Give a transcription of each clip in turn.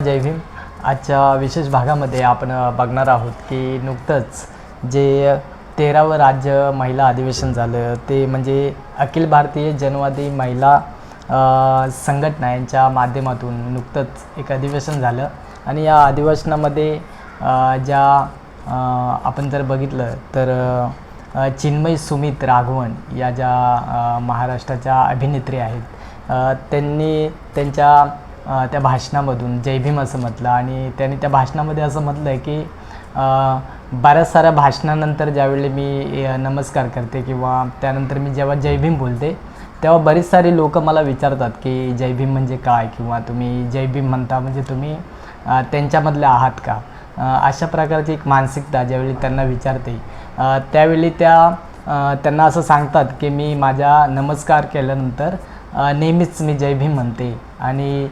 जय भीम. आजच्या विशेष भागामध्ये आपण बघणार आहोत की नुकतंच जे तेरावं राज्य महिला अधिवेशन झालं ते म्हणजे अखिल भारतीय जनवादी महिला संघटना यांच्या माध्यमातून नुकतंच एक अधिवेशन झालं. आणि या अधिवेशनामध्ये ज्या आपण जर बघितलं तर चिन्मय सुमित राघवन या ज्या महाराष्ट्राच्या अभिनेत्री आहेत त्यांनी त्यांच्या त्या भाषणामधून जय भीम असं म्हटलं. आणि त्यांनी त्या भाषणामध्ये असं म्हटलं आहे की बऱ्याच साऱ्या भाषणानंतर ज्यावेळी मी नमस्कार करते किंवा त्यानंतर मी जेव्हा जय भीम बोलते तेव्हा बरीच सारी लोक मला विचारतात की जय भीम म्हणजे काय? किंवा तुम्ही जय भीम म्हणता म्हणजे तुम्ही त्यांच्यामधले आहात का? अशा प्रकारची एक मानसिकता ज्यावेळी त्यांना विचारते त्यावेळी त्या त्यांना असं सांगतात की मी माझ्या नमस्कार केल्यानंतर नेहमीच मी जय भीम म्हणते. आणि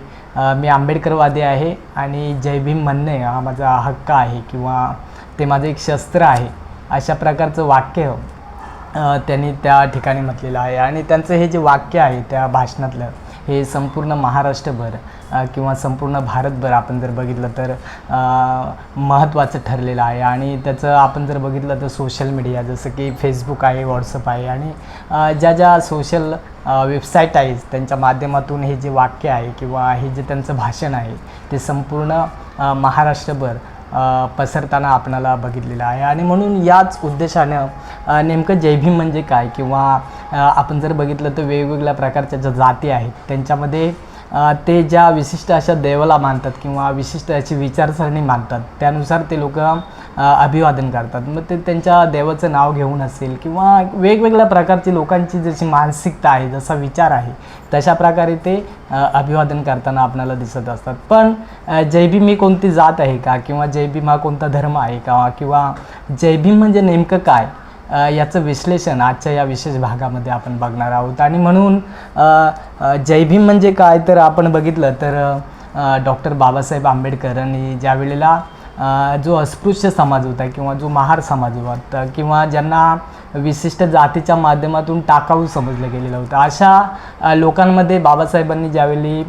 मी आंबेडकरवादी आहे आणि जय भीम म्हणणे हा माझा हक्क आहे किंवा ते माझं एक शस्त्र आहे. अशा प्रकारचं वाक्य त्यांनी त्या ठिकाणी म्हटलेलं आहे. आणि त्यांचं हे जे वाक्य आहे त्या भाषणातलं हे संपूर्ण महाराष्ट्रभर किंवा संपूर्ण भारतभर आपण जर बघितलं तर महत्त्वाचं ठरलेलं आहे. आणि त्याचं आपण जर बघितलं तर सोशल मीडिया जसं की फेसबुक आहे व्हॉट्सअप आहे आणि ज्या ज्या सोशल वेबसाईट आहेत त्यांच्या माध्यमातून हे जे वाक्य आहे किंवा हे जे त्यांचं भाषण आहे ते संपूर्ण महाराष्ट्रभर पसरताना आपणाला बघितलेलं आहे. आणि म्हणून याच उद्देशानं नेमकं नेमकं जयभीम म्हणजे काय? किंवा आपण जर बघितलं तर वेगवेगळ्या प्रकारच्या ज्या जाती आहेत त्यांच्यामध्ये ते ज्या विशिष्ट अशा देवाला मानतात किंवा विशिष्ट अशी विचारसरणी मानतात त्यानुसार ते लोक अभिवादन करतात. मग ते त्यांच्या देवाचं नाव घेऊन असेल किंवा वेगवेगळ्या प्रकारची लोकांची जशी मानसिकता आहे जसा विचार आहे तशा प्रकारे ते अभिवादन करताना आपल्याला दिसत असतात. पण अ, जयभीम ही कोणती जात आहे का? किंवा जयभीम हा कोणता धर्म आहे का? किंवा जयभीम म्हणजे नेमकं काय? याचं विश्लेषण आजच्या या विशेष भागामध्ये आपण बघणार आहोत. आणि म्हणून जय भीम जयभीम म्हणजे काय तर आपण बघितलं तर डॉक्टर बाबासाहेब आंबेडकरांनी ज्या वेळेला जो अस्पृश्य समाज होता किंवा जो महार समाज होता किंवा ज्यांना विशिष्ट जातीच्या माध्यमातून टाकाऊ समजलं गेलेलं होतं अशा लोकांमध्ये बाबासाहेबांनी ज्यावेळी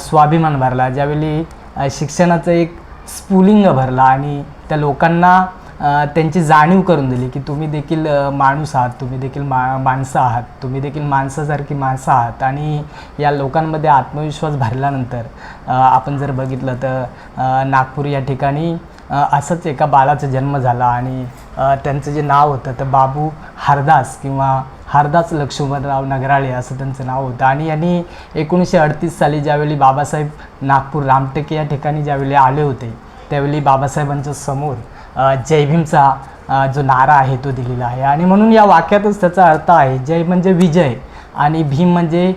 स्वाभिमान भरला ज्यावेळी शिक्षणाचं एक स्फुलिंग भरला आणि त्या लोकांना त्यांची जाणीव करून दिली की तुम्ही देखील माणूस आहात तुम्ही देखील मा माणसं आहात तुम्ही देखील माणसासारखी माणसं आहात आणि या लोकांमध्ये आत्मविश्वास भरल्यानंतर आपण जर बघितलं तर नागपूर या ठिकाणी असंच एका बाळाचा जन्म झाला आणि त्यांचं जे नाव होतं तर बाबू हरदास किंवा हरदास लक्ष्मणराव नगराळे असं त्यांचं नाव होतं. आणि यांनी एकोणीसशे अडतीस साली ज्यावेळी बाबासाहेब नागपूर रामटेक या ठिकाणी ज्यावेळी आले होते त्यावेळी बाबासाहेबांच्या समोर जय भीमचा जो नारा आहे तो दिलेला आहे. आणि म्हणून या वाक्यातच त्याचा अर्थ आहे जय म्हणजे विजय आणि भीम म्हणजे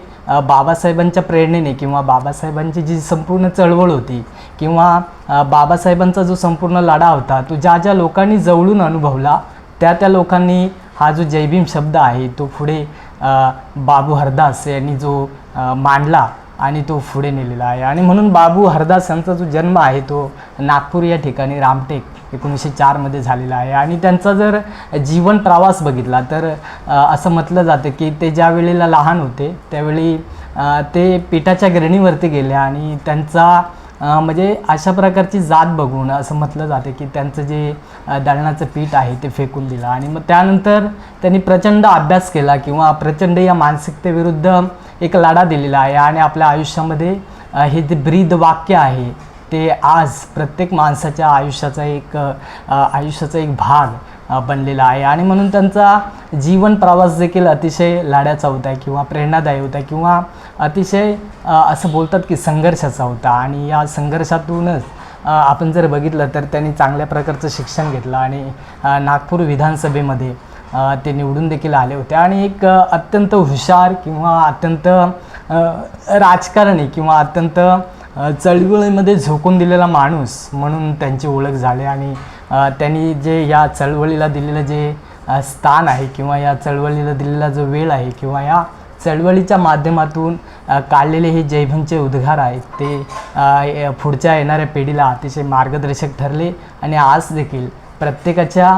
बाबासाहेबांच्या प्रेरणेने किंवा बाबासाहेबांची जी संपूर्ण चळवळ होती किंवा बाबासाहेबांचा जो संपूर्ण लढा होता तो ज्या ज्या लोकांनी जवळून अनुभवला त्या त्या लोकांनी हा जो जय भीम शब्द आहे तो पुढे बाबू हरदास यांनी जो मांडला आणि तो पुढे नेलेला आहे. आणि म्हणून बाबू हरदास यांचा जो जन्म आहे तो नागपूर या ठिकाणी रामटेक एकोणीसशे चारमध्ये झालेला आहे. आणि त्यांचा जर जीवन प्रवास बघितला तर असं म्हटलं जातं की ते ज्या वेळेला लहान होते त्यावेळी ते पिठाच्या गिरणीवरती गेले आणि त्यांचा म्हणजे अशा प्रकारची जात बघून असं म्हटलं जातं की त्यांचं जे दळणाचं पीठ आहे ते फेकून दिलं. आणि मग त्यानंतर त्यांनी प्रचंड अभ्यास केला किंवा प्रचंड या मानसिकतेविरुद्ध एक लढा दिलेला आहे. आणि आपल्या आयुष्यामध्ये हे जे ब्रीद वाक्य आहे ते आज प्रत्येक माणसाच्या आयुष्याचा एक आयुष्याचा एक भाग बनलेला आहे. आणि म्हणून त्यांचा जीवन प्रवास देखील अतिशय लाड्याचा होता किंवा प्रेरणादायी होता किंवा अतिशय असं बोलतात की संघर्षाचा होता. आणि या संघर्षातूनच आपण जर बघितलं तर त्यांनी चांगल्या प्रकारचं शिक्षण घेतलं आणि नागपूर विधानसभेमध्ये ते निवडून देखील आले होते. आणि एक अत्यंत हुशार किंवा अत्यंत राजकारणी किंवा अत्यंत चळवळीमध्ये झोकून दिलेला माणूस म्हणून त्यांची ओळख झाली आणि त्यांनी जे या चळवळीला दिलेलं जे स्थान आहे किंवा या चळवळीला दिलेला जो वेळ आहे किंवा या चळवळीच्या माध्यमातून काढलेले हे जयभीमचे उद्गार आहेत ते पुढच्या येणाऱ्या पिढीला अतिशय मार्गदर्शक ठरले आणि आज देखील प्रत्येकाच्या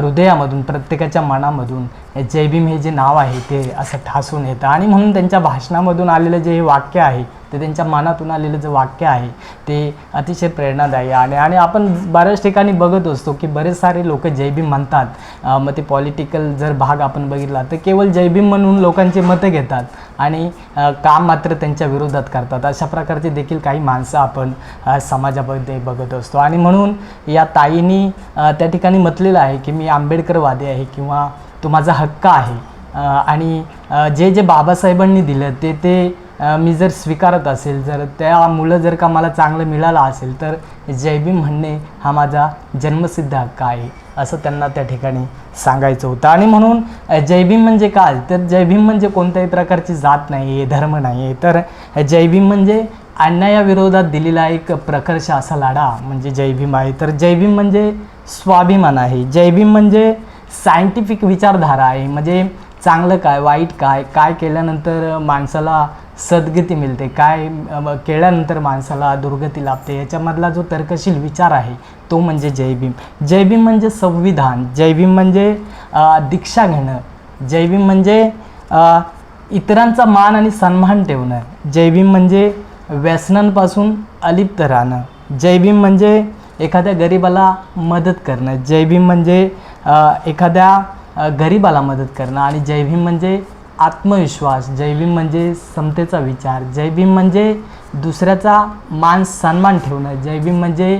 हृदयामधून प्रत्येकाच्या मनामधून जय भीम हे जे नाव आहे ते असं ठासून येतं. आणि म्हणून त्यांच्या भाषणामधून आलेलं जे हे वाक्य आहे ते त्यांच्या मनातून आलेलं जे वाक्य आहे ते अतिशय प्रेरणादायी आणि आणि आपण बऱ्याच ठिकाणी बघत असतो की बरेच सारे लोक जय भीम म्हणतात मग ते पॉलिटिकल जर भाग आपण बघितला तर केवळ जय भीम म्हणून लोकांची मतं घेतात आणि काम मात्र त्यांच्या विरोधात करतात. अशा प्रकारचे देखील काही माणसं आपण समाजामध्ये बघत असतो. आणि म्हणून या ताईंनी त्या ठिकाणी म्हटलेलं आहे की मी आंबेडकरवादी आहे किंवा तो माझा हक्क आहे. आणि जे जे बाबासाहेबांनी दिलं ते ते मी जर स्वीकारत असेल जर त्या मुलं जर का मला चांगलं मिळालं असेल तर जय भीम म्हणणे हा माझा जन्मसिद्ध हक्क आहे असं त्यांना त्या ठिकाणी सांगायचं होतं. आणि म्हणून अ, म्हणजे काय? तर जय भीम म्हणजे कोणत्याही प्रकारची जात नाही आहे धर्म नाही आहे तर जय भीम म्हणजे अन्यायाविरोधात दिलेला एक प्रकर्ष असा लढा म्हणजे जय भीम आहे. तर जय भीम म्हणजे स्वाभिमान आहे. जय भीम म्हणजे सायंटिफिक विचारधारा आहे. म्हणजे चांगलं काय वाईट काय काय केल्यानंतर माणसाला सद्गती मिळते. काय केल्यानंतर माणसाला दुर्गती लाभते. याच्यामधला जो तर्कशील विचार आहे तो म्हणजे जय भीम म्हणजे संविधान. जयभीम म्हणजे दीक्षा घेणं. जयभीम म्हणजे इतरांचा मान आणि सन्मान ठेवणं. जयभीम म्हणजे व्यसनांपासून अलिप्त राहणं. जयभीम म्हणजे एखाद्या गरिबाला मदत करणं. जयभीम म्हणजे एखाद्या गरिबाला मदत करणं. आणि जयभीम म्हणजे आत्मविश्वास जय भीम म्हणजे समतेचा विचार जय भीम म्हणजे दुसऱ्याचा मान सन्मान ठेवणं जय भीम म्हणजे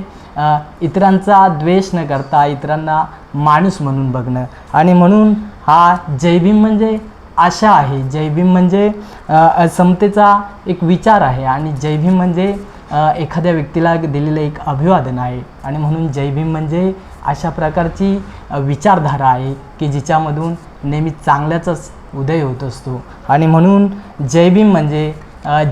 इतरांचा द्वेष न करता इतरांना माणूस म्हणून बघणं. आणि म्हणून हा जय भीम म्हणजे आशा आहे. जय भीम म्हणजे समतेचा एक विचार आहे आणि जय भीम म्हणजे एखाद्या व्यक्तीला दिलेलं एक अभिवादन आहे. आणि म्हणून जय भीम म्हणजे अशा प्रकारची विचारधारा आहे की जिच्यामधून नेहमी चांगल्याचाच उदय होत असतो. आणि म्हणून जय भीम म्हणजे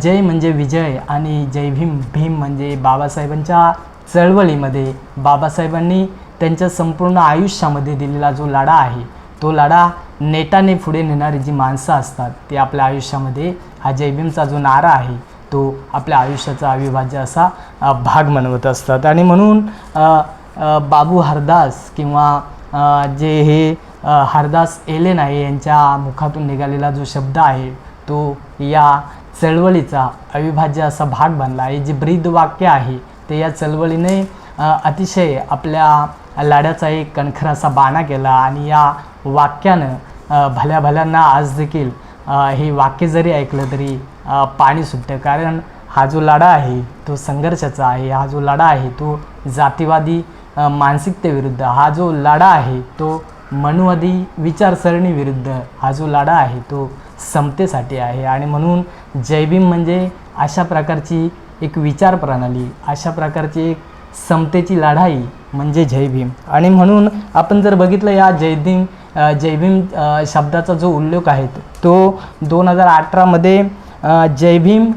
जय म्हणजे विजय आणि जय भीम भीम म्हणजे बाबासाहेबांच्या चळवळीमध्ये. बाबासाहेबांनी त्यांच्या संपूर्ण आयुष्यामध्ये दिलेला जो लढा आहे तो लढा नेटाने पुढे नेणारी जी माणसं असतात ते आपल्या आयुष्यामध्ये हा जय भीमचा जो नारा आहे तो आपल्या आयुष्याचा अविभाज्य असा भाग मनवत असतात. आणि म्हणून बाबू हरदास किंवा जे हे हरदास एले नाही यांच्या मुखातून निघालेला जो शब्द आहे तो या चळवळीचा अविभाज्य असा भाग बनला आहे. जे ब्रीद वाक्य आहे ते या चळवळीने अतिशय आपल्या लाड्याचा एक कणखर असा बाणा केला आणि या वाक्यानं भल्या भल्यांना आज देखील हे वाक्य जरी ऐकलं तरी पाणी सुटतं. कारण हा जो लढा आहे तो संघर्षाचा आहे. हा जो लढा आहे तो जातीवादी मानसिकतेविरुद्ध. हा जो लढा आहे तो मनुवादी विचारसरणीविरुद्ध हा जो लढा आहे तो समतेसाठी आहे. आणि म्हणून जयभीम म्हणजे अशा प्रकारची एक विचार प्रणाली अशा प्रकारची एक समतेची लढाई म्हणजे जय भीम. आणि म्हणून आपण जर बघितलं या जय भीम जय भीम शब्दाचा जो उल्लेख आहे तो दोन हजार अठरामध्ये जय भीम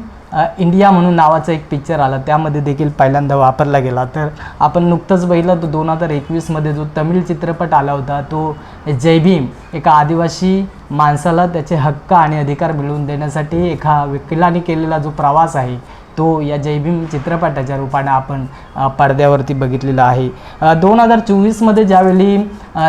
इंडिया म्हणून नावाचा एक पिक्चर आला. त्यामध्ये देखील पहिल्यांदा वापरला गेला. तर आपण नुकतंच बघितलं तो दोन हजार एकवीसमध्ये जो तमिळ चित्रपट आला होता तो जय भीम एका आदिवासी माणसाला त्याचे हक्क आणि अधिकार मिळवून देण्यासाठी एका वकिलाने केलेला जो प्रवास आहे तो या जय भीम चित्रपटाच्या रूपाने आपण पडद्यावरती बघितलेला आहे. दोन हजार चोवीसमध्ये ज्यावेळी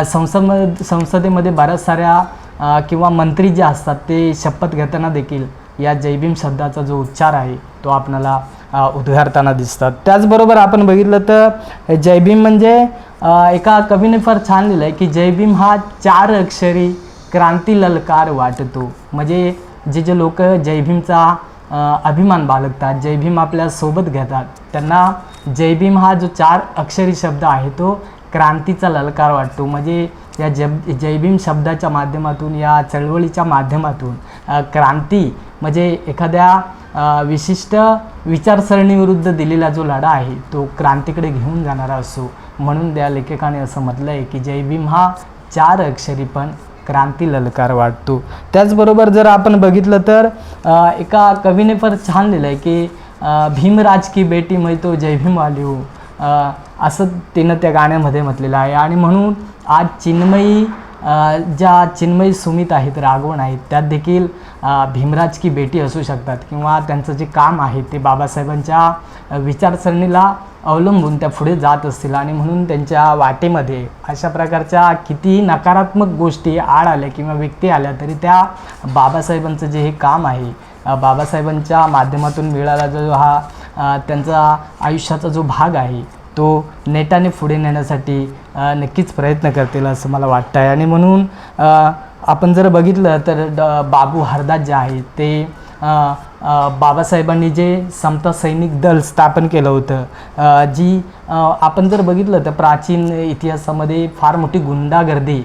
संसद संसदेमध्ये बऱ्याच साऱ्या किंवा मंत्री जे असतात ते शपथ घेताना देखील या जय भीम शब्दाचा जो उच्चार आहे तो आपणाला अ, उद्गारताना दिसतात. त्याचबरोबर आपण बघितलं तर जय भीम म्हणजे एका कवीने फार छान लिहिलं आहे की जय भीम हा चार अक्षरी क्रांती ललकार वाटतो. म्हणजे जे जे लोक जय भीमचा अभिमान बाळगतात जय भीम आपल्यासोबत घेतात त्यांना जय भीम हा जो चार अक्षरी शब्द आहे तो क्रांतीचा ललकार वाटतो. म्हणजे या जब जय भीम शब्दाच्या माध्यमातून या चळवळीच्या माध्यमातून क्रांती म्हणजे एखाद्या विशिष्ट विचारसरणीविरुद्ध दिलेला जो लढा आहे तो क्रांतीकडे घेऊन जाणारा असो. म्हणून त्या लेखकाने असं म्हटलं आहे की जय भीम हा चार अक्षरी पण क्रांती ललकार वाटतो. त्याचबरोबर जर आपण बघितलं तर एका कवीने फार छान लिहिलं आहे की भीमराज की बेटी मै तो जय भीम वाली हो असं तिनं त्या गाण्यामध्ये म्हटलेलं आहे. आणि म्हणून आज चिन्मयी ज्या चिन्मयी सुमित आहेत रागवण आहेत त्यात देखील भीमराज की बेटी असू शकतात किंवा त्यांचं जे काम आहे ते बाबासाहेबांच्या विचारसरणीला अवलंबून त्या पुढे जात असतील. आणि म्हणून त्यांच्या वाटेमध्ये अशा प्रकारच्या कितीही नकारात्मक गोष्टी आड आल्या किंवा व्यक्ती आल्या तरी त्या बाबासाहेबांचं जे हे काम आहे बाबासाहेबांच्या माध्यमातून मिळाला जो हा त्यांचा आयुष्याचा जो भाग आहे तो नेटाने पुढे नेण्यासाठी नक्कीच प्रयत्न करतील असं मला वाटतं आहे आणि म्हणून आपण जर बघितलं तर ड बाबू हरदास जे आहेत ते बाबासाहेबांनी जे समता सैनिक दल स्थापन केलं होतं जी आपण जर बघितलं तर प्राचीन इतिहासामध्ये फार मोठी गुंडागर्दी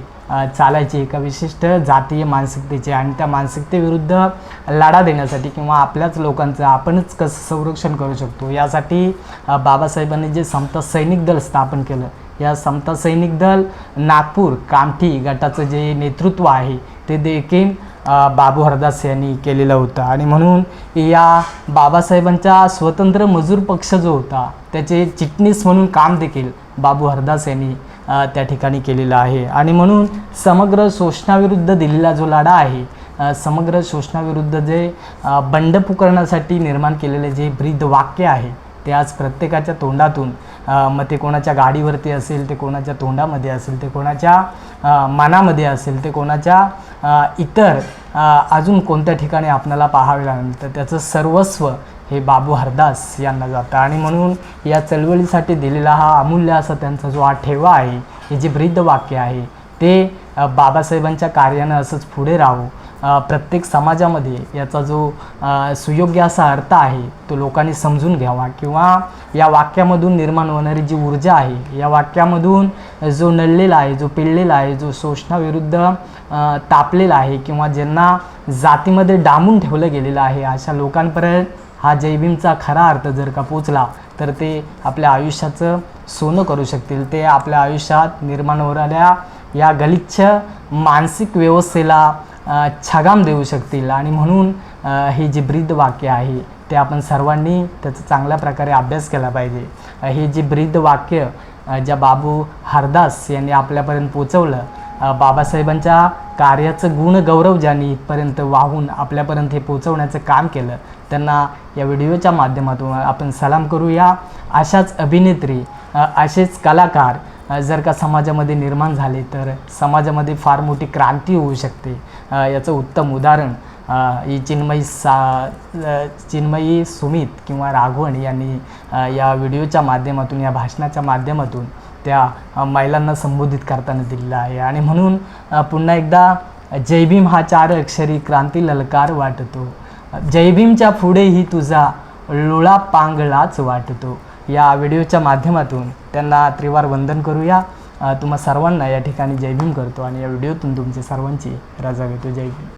चालायची एका विशिष्ट जातीय मानसिकतेची आणि त्या मानसिकतेविरुद्ध लढा देण्यासाठी किंवा आपल्याच लोकांचं आपणच कसं संरक्षण करू शकतो. यासाठी बाबासाहेबांनी जे समता सैनिक दल स्थापन केलं या समता सैनिक दल नागपूर कामठी गटाचं जे नेतृत्व आहे ते देखील बाबू हरदास यांनी केलेलं होतं. आणि म्हणून या बाबासाहेबांचा स्वतंत्र मजूर पक्ष जो होता त्याचे चिटणीस म्हणून काम देखील बाबू हरदास यांनी त्या ठिकाणी केलेलं आहे. आणि म्हणून समग्र शोषणाविरुद्ध दिलेला जो लढा आहे समग्र शोषणाविरुद्ध जे बंड पुकारण्यासाठी निर्माण केलेले जे ब्रीद वाक्य आहे ते आज प्रत्येकाच्या तोंडातून मग ते कोणाच्या गाडीवरती असेल ते कोणाच्या तोंडामध्ये असेल ते कोणाच्या मनामध्ये असेल ते कोणाच्या इतर अजून कोणत्या ठिकाणी आपल्याला पाहावे लागेल तर त्याचं सर्वस्व हे बाबू हरदास यांना जातं. आणि म्हणून या चळवळीसाठी दिलेला हा अमूल्य असा त्यांचा जो हा ठेवा आहे हे जे ब्रीद वाक्य आहे ते बाबासाहेबांच्या कार्यानं असंच पुढे राहू. प्रत्येक समाजामध्ये याचा जो सुयोग्य असा अर्थ आहे तो लोकांनी समजून घ्यावा. किंवा या वाक्यामधून निर्माण होणारी जी ऊर्जा आहे या वाक्यामधून जो नळलेला आहे जो पिळलेला आहे जो शोषणाविरुद्ध तापलेला आहे किंवा ज्यांना जातीमध्ये डांबून ठेवलं गेलेलं आहे अशा लोकांपर्यंत हा जयभीमचा खरा अर्थ जर का पोचला तर ते आपल्या आयुष्याचं सोनं करू शकतील. ते आपल्या आयुष्यात निर्माण होणाऱ्या या गलिच्छ मानसिक व्यवस्थेला छागाम छगाम देऊ शकतील. आणि म्हणून हे जे ब्रीद वाक्य आहे ते आपण सर्वांनी त्याचा चांगल्या प्रकारे अभ्यास केला पाहिजे. हे जे ब्रीद वाक्य ज्या बाबू हरदास यांनी आपल्यापर्यंत पोचवलं बाबासाहेबांच्या कार्याचं गुण गौरव ज्यांनी इथपर्यंत वाहून आपल्यापर्यंत हे पोचवण्याचं काम केलं त्यांना या व्हिडिओच्या माध्यमातून आपण सलाम करूया. अशाच अभिनेत्री असेच कलाकार जर का समाजामध्ये निर्माण झाले तर समाजामध्ये फार मोठी क्रांती होऊ शकते. याचं उत्तम उदाहरण ही चिन्मयी सा चिन्मयी सुमित किंवा राघवण यांनी या व्हिडिओच्या माध्यमातून या भाषणाच्या माध्यमातून त्या महिलांना संबोधित करताना दिलेला आहे. आणि म्हणून पुन्हा एकदा जय भीम हा चार अक्षरी क्रांती ललकार वाटतो. जय भीमच्या पुढेही तुझा लोळा पांगळाच वाटतो. या व्हिडिओच्या माध्यमातून त्यांना त्रिवार वंदन करूया. तुम्हा सर्वांना या ठिकाणी जय भीम करतो आणि या व्हिडिओतून तुमचे सर्वांची रजा घेतो. जय भीम.